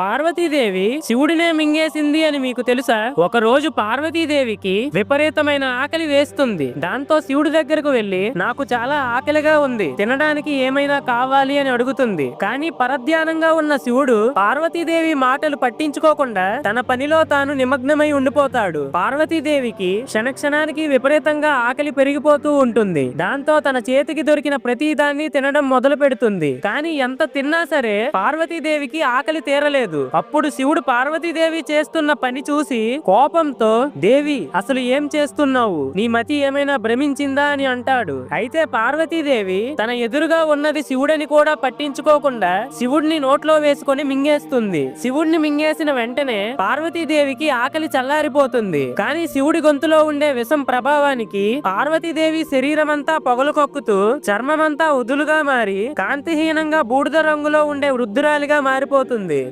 పార్వతీదేవి శివుడినే మింగేసింది అని మీకు తెలుసా? ఒక రోజు పార్వతీదేవికి విపరీతమైన ఆకలి వేస్తుంది. దాంతో శివుడి దగ్గరకు వెళ్ళి నాకు చాలా ఆకలిగా ఉంది. తినడానికి ఏమైనా కావాలి అని అడుగుతుంది. కానీ పరధ్యానంగా ఉన్న శివుడు పార్వతీదేవి మాటలు పట్టించుకోకుండా తన పనిలో తాను నిమగ్నమై ఉండిపోతాడు. పార్వతీదేవికి క్షణక్షణానికి విపరీతంగా ఆకలి పెరిగిపోతూ ఉంటుంది. దాంతో తన చేతికి దొరికిన ప్రతి దాన్ని తినడం మొదలు పెడుతుంది కానీ ఎంత తిన్నా సరే పార్వతీదేవికి ఆకలి తీరలేదు. అప్పుడు శివుడు పార్వతీదేవి చేస్తున్న పని చూసి కోపంతో దేవి అసలు ఏం చేస్తున్నావు? నీ మతి ఏమైనా భ్రమించిందా? అని అంటాడు. అయితే పార్వతీదేవి తన ఎదురుగా ఉన్నది శివుడని కూడా పట్టించుకోకుండా శివుడిని నోట్లో వేసుకొని మింగేస్తుంది. శివుడిని మింగేసిన వెంటనే పార్వతీదేవికి ఆకలి చల్లారిపోతుంది. కానీ శివుడి గొంతులో ఉండే విషం ప్రభావానికి పార్వతీదేవి శరీరమంతా పొగలు కొక్కుతూ చర్మమంతా ఉదులుగా మారి కాంతిహీనంగా బూడిద రంగులో ఉండే వృద్ధురాలిగా మారిపోతుంది.